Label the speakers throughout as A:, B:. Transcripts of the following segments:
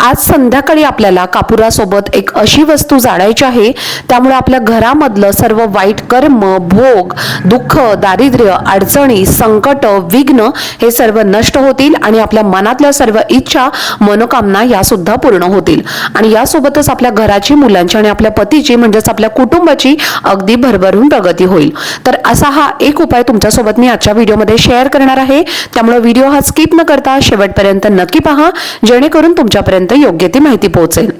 A: आज संध्याकाळी आपल्याला कापुरासोबत एक अशी वस्तू जाळायची आहे. त्यामुळे आपल्या घरामधलं सर्व वाईट कर्म भोग दुःख दारिद्र्य अडचणी संकट विघ्न हे सर्व नष्ट होतील आणि आपल्या मनातल्या सर्व इच्छा मनोकामना या सुद्धा पूर्ण होतील. आणि यासोबतच आपल्या घराची मुलांची आणि आपल्या पतीची म्हणजेच आपल्या कुटुंबाची अगदी भरभरून प्रगती होईल. तर असा हा एक उपाय तुमच्यासोबत मी आजच्या व्हिडिओमध्ये शेअर करणार आहे. त्यामुळे व्हिडिओ हा स्किप न करता शेवटपर्यंत नक्की पहा. जेणेकरून तुमच्यापर्यंत योग्य ती माहिती पोहोचेल.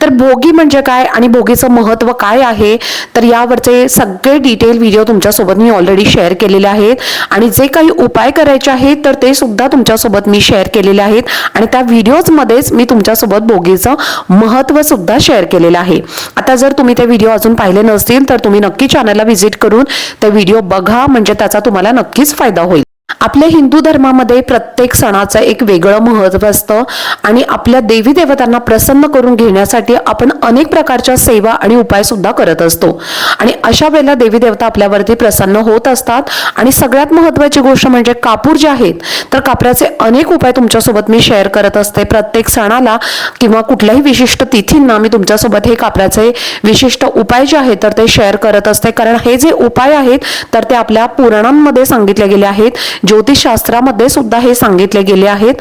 A: तर भोगी म्हणजे काय आणि भोगीचं महत्त्व काय आहे? तर यावरचे सगळे डिटेल व्हिडिओ तुमच्यासोबत मी ऑलरेडी शेअर केलेले आहेत. आणि जे काही उपाय करायचे आहेत तर ते सुद्धा तुमच्यासोबत मी शेअर केलेले आहेत. आणि त्या व्हिडिओजमध्येच मी तुमच्यासोबत भोगीचं महत्त्व सुद्धा शेअर केलेलं आहे. आता जर तुम्ही ते व्हिडिओ अजून पाहिले नसतील तर तुम्ही नक्की चॅनलला व्हिजिट करून ते व्हिडिओ बघा म्हणजे त्याचा तुम्हाला नक्कीच फायदा होईल. आपल्या हिंदू धर्मामध्ये प्रत्येक सणाचं एक वेगळं महत्त्व असतं आणि आपल्या देवी देवतांना प्रसन्न करून घेण्यासाठी आपण अनेक प्रकारच्या सेवा आणि उपाय सुद्धा करत असतो. आणि अशा वेळेला देवी देवता आपल्यावरती प्रसन्न होत असतात. आणि सगळ्यात महत्त्वाची गोष्ट म्हणजे कापूर जे आहेत तर कापराचे अनेक उपाय तुमच्यासोबत मी शेअर करत असते. प्रत्येक सणाला किंवा कुठल्याही विशिष्ट तिथींना मी तुमच्यासोबत हे कापराचे विशिष्ट उपाय जे आहेत तर ते शेअर करत असते. कारण हे जे उपाय आहेत तर ते आपल्या पुराणांमध्ये सांगितले गेले आहेत. ज्योतिषशास्त्रामध्ये सुद्धा हे सांगितले गेले आहेत.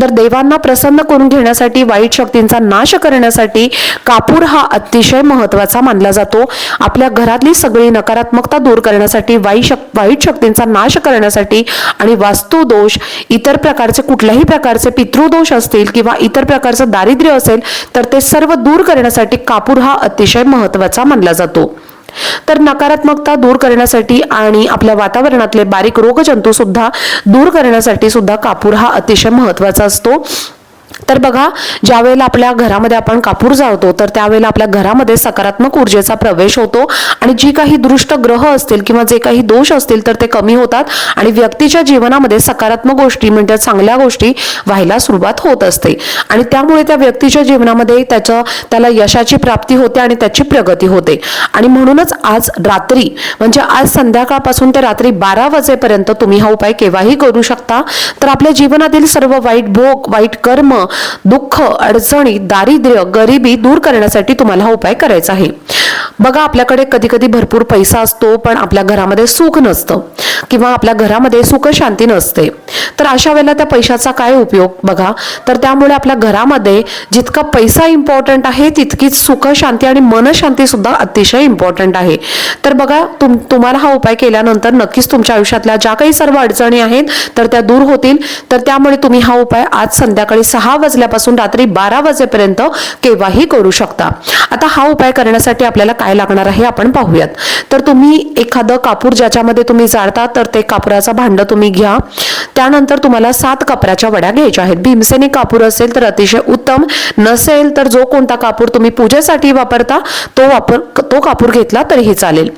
A: तर देवांना प्रसन्न करून घेण्यासाठी वाईट शक्तींचा नाश करण्यासाठी कापूर हा अतिशय महत्त्वाचा मानला जातो. आपल्या घरातली सगळी नकारात्मकता दूर करण्यासाठी वाईट शक वाईट शक्तींचा नाश करण्यासाठी आणि वास्तुदोष इतर प्रकारचे कुठल्याही प्रकारचे पितृदोष असतील किंवा इतर प्रकारचं दारिद्र्य असेल तर ते सर्व दूर करण्यासाठी कापूर हा अतिशय महत्त्वाचा मानला जातो. तर नकारात्मकता दूर करण्यासाठी आणि आपल्या वातावरणातले बारीक रोगजंतू सुद्धा दूर करण्यासाठी सुद्धा कापूर हा अतिशय महत्त्वाचा असतो. तर बघा ज्या वेळेला आपल्या घरामध्ये आपण कापूर जाळतो तर त्यावेळेला आपल्या घरामध्ये सकारात्मक ऊर्जेचा प्रवेश होतो आणि जी काही दृष्ट ग्रह असतील किंवा जे काही दोष असतील तर ते कमी होतात आणि व्यक्तीच्या जीवनामध्ये सकारात्मक गोष्टी म्हणजे चांगल्या गोष्टी व्हायला सुरुवात होत असते. आणि त्यामुळे त्या व्यक्तीच्या जीवनामध्ये त्याचं त्याला यशाची प्राप्ती होते आणि त्याची प्रगती होते. आणि म्हणूनच आज रात्री म्हणजे आज संध्याकाळपासून ते रात्री बारा वाजेपर्यंत तुम्ही हा उपाय केव्हाही करू शकता. तर आपल्या जीवनातील सर्व वाईट भोग वाईट कर्म दुःख अडचणी दारिद्र्य गरिबी दूर करण्यासाठी तुम्हाला हा उपाय करायचा आहे. बघा आपल्याकडे कधी कधी भरपूर पैसा असतो पण आपल्या घरामध्ये सुख नसतं किंवा आपल्या घरामध्ये सुख शांती नसते. तर अशा वेळेला त्या पैशाचा काय उपयोग बघा? तर त्यामुळे आपल्या घरामध्ये जितका पैसा इम्पॉर्टंट आहे तितकीच सुख शांती आणि मनशांती सुद्धा अतिशय इम्पॉर्टंट आहे. तर बघा तुम तुम्हाला हा उपाय केल्यानंतर नक्कीच तुमच्या आयुष्यातल्या ज्या काही सर्व अडचणी आहेत तर त्या दूर होतील. तर त्यामुळे तुम्ही हा उपाय आज संध्याकाळी सहा वाजल्यापासून रात्री बारा वाजेपर्यंत केव्हाही करू शकता. आता हा उपाय करण्यासाठी आपल्याला काय लागणार आहे आपण पाहूयात. तर तुम्ही एखादं कापूर ज्याच्यामध्ये तुम्ही जाळता तर ते कापुराचा भांडं तुम्ही घ्या. त्यानंतर तुम्हाला सात कापराच्या वड्या घ्यायच्या आहेत. भीमसेनी कापूर असेल तर अतिशय उत्तम. नसेल तर जो कोणता कापूर तुम्ही पूजेसाठी वापरता तो वापर तो कापूर घेतला तरीही चालेल.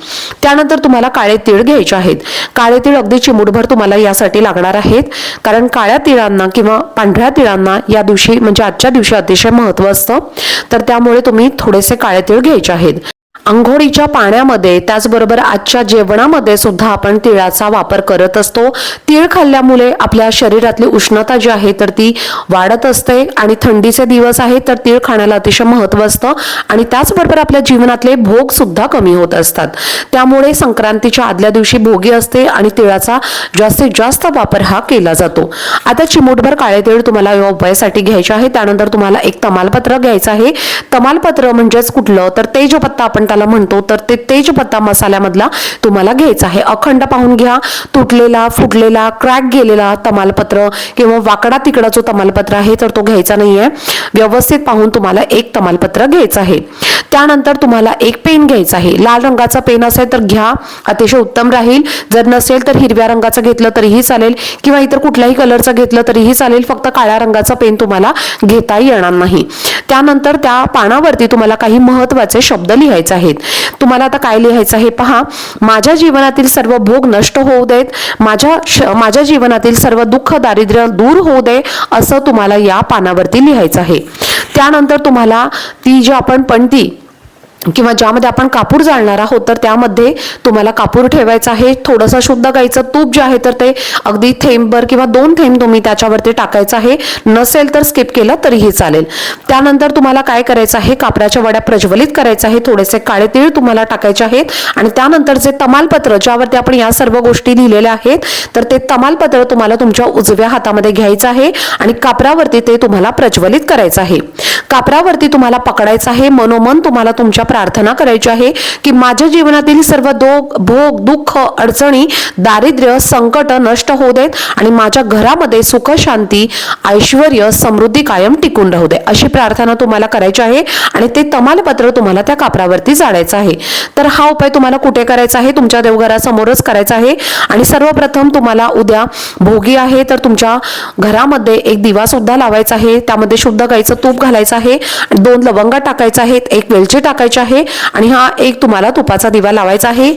A: त्यानंतर तुम्हाला काळे तीळ घ्यायचे आहेत. काळे तीळ अगदी चिमूटभर तुम्हाला यासाठी लागणार आहेत. कारण काळ्या तिळांना किंवा पांढऱ्या तिळांना या दिवशी म्हणजे आजच्या दिवशी अतिशय महत्त्व असतं. तर त्यामुळे तुम्ही थोडेसे काळे तीळ घ्यायचे आहेत. आंघोळीच्या पाण्यामध्ये त्याचबरोबर आजच्या जेवणामध्ये सुद्धा आपण तिळाचा वापर करत असतो. तीळ खाल्ल्यामुळे आपल्या शरीरातली उष्णता जी आहे तर ती वाढत असते आणि थंडीचे दिवस आहेत तर तीळ खाण्याला अतिशय महत्त्व असतं आणि त्याचबरोबर आपल्या जीवनातले भोग सुद्धा कमी होत असतात. त्यामुळे संक्रांतीच्या आदल्या दिवशी भोगी असते आणि तिळाचा जास्तीत जास्त वापर हा केला जातो. आता चिमूटभर काळे तीळ तुम्हाला या उपायासाठी घ्यायचे आहे. त्यानंतर तुम्हाला एक तमालपत्र घ्यायचं आहे. तमालपत्र म्हणजेच कुठलं? तर तेजपत्ता आपण त्याला म्हणतो तर ते तेजपत्ता मसाल्यामधला तुम्हाला घ्यायचा आहे. अखंड पाहून घ्या. तुटलेला फुटलेला क्रॅक गेलेला तमालपत्र किंवा वाकडा तिकडा जो तमालपत्र आहे तर तो घ्यायचा नाही आहे व्यवस्थित पाहून तुम्हाला एक तमालपत्र घ्यायचं आहे. त्यानंतर तुम्हाला एक पेन घ्यायचा आहे. लाल रंगाचा पेन असेल तर घ्या. अतिशय उत्तम राहील. जर नसेल तर हिरव्या रंगाचं घेतलं तरीही चालेल. किंवा इतर कुठल्याही कलरचं घेतलं तरीही चालेल. फक्त काळ्या रंगाचा पेन तुम्हाला घेता येणार नाही. त्यानंतर त्या पानावरती तुम्हाला काही महत्त्वाचे शब्द लिहायचे आहेत. तुम्हाला आता काय लिहायचं आहे पहा. माझ्या जीवनातील सर्व भोग नष्ट होऊ देत. माझ्या श- माझ्या जीवनातील सर्व दुःख दारिद्र्य दूर होऊ दे असं तुम्हाला या पानावरती लिहायचं आहे. त्यानंतर तुम्हाला ती जी आपण पणती किंवा ज्यामध्ये आपण कापूर जाळणार आहोत तर त्यामध्ये तुम्हाला कापूर ठेवायचा आहे. थोडंसं शुद्ध गाईचं तूप जे आहे तर ते अगदी थेंबभर किंवा दोन थेंब तुम्ही त्याच्यावरती टाकायचं आहे. नसेल तर स्किप केलं तरीही चालेल. त्यानंतर तुम्हाला काय करायचं आहे? कापराच्या वड्या प्रज्वलित करायचं आहे थोडेसे काळे तीळ तुम्हाला टाकायचे आहेत. आणि त्यानंतर जे तमालपत्र ज्यावरती आपण या सर्व गोष्टी लिहिलेल्या आहेत तर ते तमालपत्र तुम्हाला तुमच्या उजव्या हातामध्ये घ्यायचं आहे आणि कापरावरती ते तुम्हाला प्रज्वलित करायचं आहे. कापरावरती तुम्हाला पकडायचं आहे. मनोमन तुम्हाला तुमच्या प्रार्थना करायची आहे की माझ्या जीवनातील सर्व दोग भोग दुःख अडचणी दारिद्र्य संकट नष्ट होऊ देत आणि माझ्या घरामध्ये सुख शांती ऐश्वर समृद्धी कायम टिकून राहू दे. अशी प्रार्थना तुम्हाला करायची आहे आणि ते तमालपत्र तुम्हाला त्या कापरावरती जाडायचं आहे. तर हा उपाय तुम्हाला कुठे करायचा आहे? तुमच्या देवघरासमोरच करायचा आहे. आणि सर्वप्रथम तुम्हाला उद्या भोगी आहे तर तुमच्या घरामध्ये एक दिवा सुद्धा लावायचा आहे. त्यामध्ये शुद्ध गाईचं तूप घालायचं आहे. आणि दोन लवंगा टाकायचं आहेत. एक वेलची टाकायची आहे. आणि हा एक तुम्हाला तुपाचा दिवा लावायचा आहे.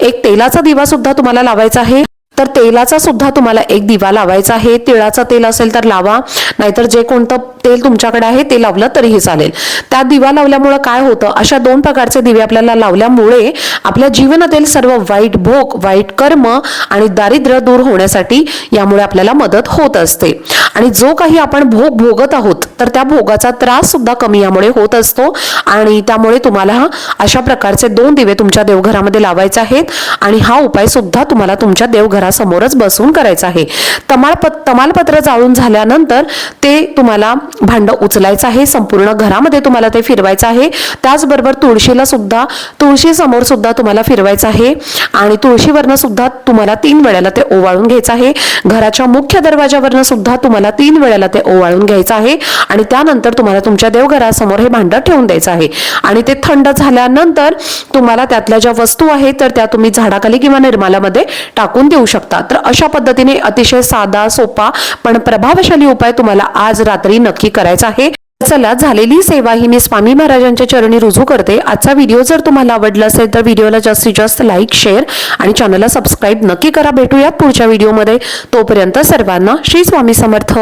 A: एक तेलाचा दिवा सुद्धा तुम्हाला लावायचा आहे. तर तेलाचा सुद्धा तुम्हाला एक दिवा लावायचा आहे. तिळाचं तेल असेल तर लावा. नाहीतर जे कोणतं तेल तुमच्याकडे आहे ते लावलं तरीही चालेल. त्या दिवा लावल्यामुळं काय होतं? अशा दोन प्रकारचे दिवे आपल्याला लावल्यामुळे आपल्या जीवनातील सर्व वाईट भोग वाईट कर्म आणि दारिद्र्य दूर होण्यासाठी यामुळे आपल्याला मदत होत असते. आणि जो काही आपण भोग भोगत आहोत तर त्या भोगाचा त्रास सुद्धा कमी यामुळे होत असतो. आणि त्यामुळे तुम्हाला अशा प्रकारचे दोन दिवे तुमच्या देवघरामध्ये लावायचे आहेत. आणि हा उपाय सुद्धा तुम्हाला तुमच्या घरासमोरच बसून करायचं आहे. तमालप तमालपत्र जाळून झाल्यानंतर ते तुम्हाला भांड उचलायचं आहे. संपूर्ण घरामध्ये तुम्हाला ते फिरवायचं आहे. त्याचबरोबर तुळशीला सुद्धा तुळशी समोर सुद्धा तुम्हाला फिरवायचं आहे. आणि तुळशीवरनं सुद्धा तुम्हाला तीन वेळेला ते ओवाळून घ्यायचं आहे. घराच्या मुख्य दरवाजावरनं सुद्धा तुम्हाला तीन वेळेला ते ओवाळून घ्यायचं आहे. आणि त्यानंतर तुम्हाला तुमच्या देवघरासमोर हे भांड ठेवून द्यायचं आहे. आणि ते थंड झाल्यानंतर तुम्हाला त्यातल्या ज्या वस्तू आहेत तर त्या तुम्ही झाडाखाली किंवा निर्माल्यामध्ये टाकून देऊ शकता तर अशा पद्धतीने अतिशय साधा सोपा पण प्रभावशाली उपाय तुम्हाला आज रात्री नक्की करायचा आहे. चला झालेली सेवा ही मी स्वामी महाराजांच्या चरणी रुजू करते. आजचा व्हिडिओ जर तुम्हाला आवडला असेल तर व्हिडिओला जास्तीत जास्त लाईक शेअर आणि चॅनलला सबस्क्राईब नक्की करा. भेटूयात पुढच्या व्हिडिओमध्ये. तोपर्यंत सर्वांना श्री स्वामी समर्थ.